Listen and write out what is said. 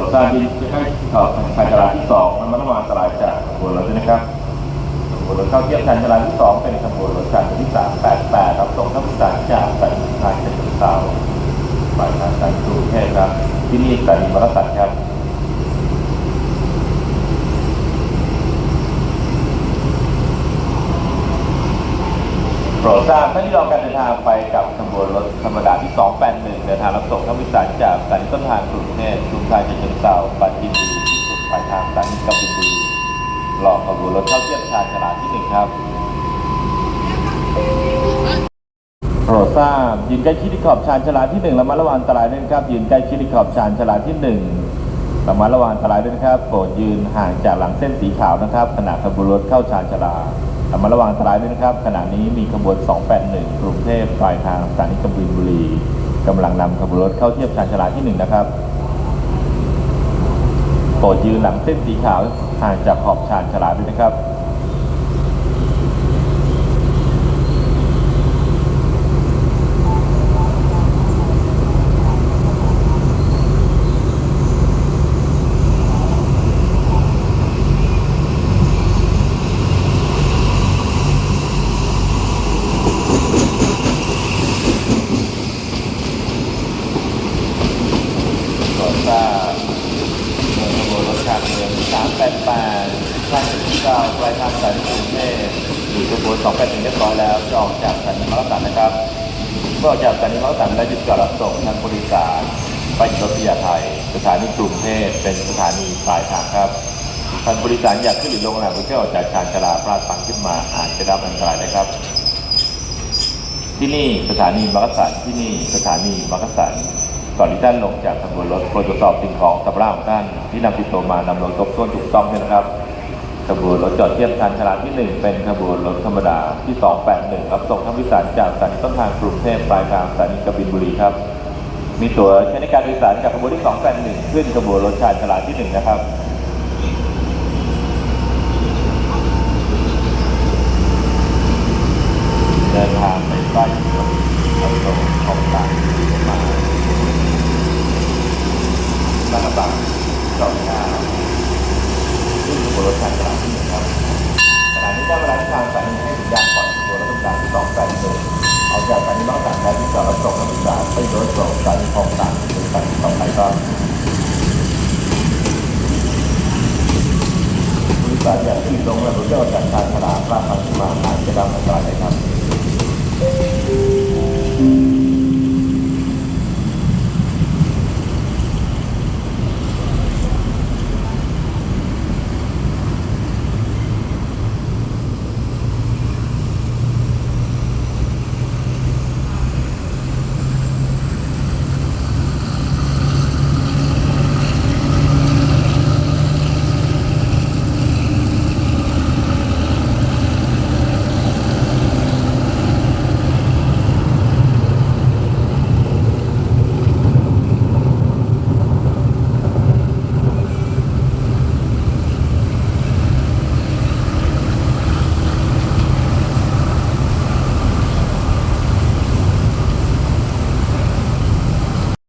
ส่วนารบินจะให้ข่าวทางจราที่สองมันระหว่างตลาดจากขบวนรถนะครับขบวนรถเข้าเทียบการจราที่สองเป็นขบวนรถจากที่สามแปดแปดรับส่งนักศึายาจากสายทางเชียงเสาสายทางสายกรุงเทพครับที่นี่สายมรสัตครับ โปรดทราบท่านที่รอการเดินทางไปกับขบวนรถธรรมดาที่ 281 เดินทางรับส่งท่านผู้โดยสารจากสถานีต้นทางกรุงเทพกรุงไทยฉะเชิงเทราปราจีนบุรีที่สุดปลายทางสถานีกบินบุรีรอขบวนรถเข้าเทียบชานชาลาดที่หนึ่งครับโปรดทราบยืนใกล้ชิดที่ขอบชานชาลาดที่หนึ่งระมัดระวังอันตรายด้วยนะครับ ยืนใกล้ชิดที่ขอบชานชาลาดที่หนึ่งระมัดระวังอันตรายด้วยนะครับ โปรดยืนห่างจากหลังเส้นสีขาวนะครับขณะขบวนรถเข้าชานชาลาด ระมัดระวังอันตรายด้วยนะครับ ขณะนี้มีขบวน 281 กรุงเทพปลายทางสถานีกบินบุรีกำลังนำขบวนรถเข้าเทียบชานชาลาที่ 1 นะครับโปรดยืนหลังเส้นสีขาวห่างจากขอบชานชาลาด้วยนะครับ โปรดทราบเมืองขบวนรถชามือง388ชานที่เก้าปลายทางสถานีกรุงเทพหรือขบวน281เรียบร้อยแล้วจะออกจากสถานีมักกะสันนะครับเมื่อออกจากสถานีมักกะสันได้หยุดจอดรับส่งทางบริการไปรถพิยาไทยสถานีกรุงเทพเป็นสถานีปลายทางครับทางบริการอยากขึ้นหรือลงขณะเพื่อออกจากชานชลาพลาดพังขึ้นมาอาจจะรับอันตรายนะครับ ที่นี่สถานีมักสันที่นี่สถานีมักสัน ก่อนที่ท่านลงจากขบวนรถโปรดตรวจสอบสิ่งของสัมภาระของท่านที่นำติดตัวมานำลงครบถ้วนถูกต้องด้วยนะครับขบวนรถจอดเทียบชานชาลาที่ 1 เป็นขบวนรถธรรมดาที่ 281 รับส่งท่านผู้สารจากสถานีต้นทางกรุงเทพปลายทางสถานีกบินบุรีครับ มีตั๋วใช้ในการโดยสารจากขบวนที่ 281 ขึ้นขบวนรถชานชาลาที่ 1 นะครับเดินทางไปใกล้กับรับส่งของต่างมาบ้านบางจอดหน้าขึ้นขบวนรถชานชาลาที่หนึ่งครับขณะนี้ได้ เวลาที่ทางสถานีให้สัญญาณก่อนตัวรถต่างที่สองแปดหนึ่งออกจากสถานีบางจากแล้วที่จอดรับส่งนักศึกษาไปรถส่งสถานีคลองต่างหรือสถานีต่อไปครับบริษัทอย่างที่ลงและรถเจ้าจากชานชาลาดราคาที่มาอาจจะดำเนินการได้ครับ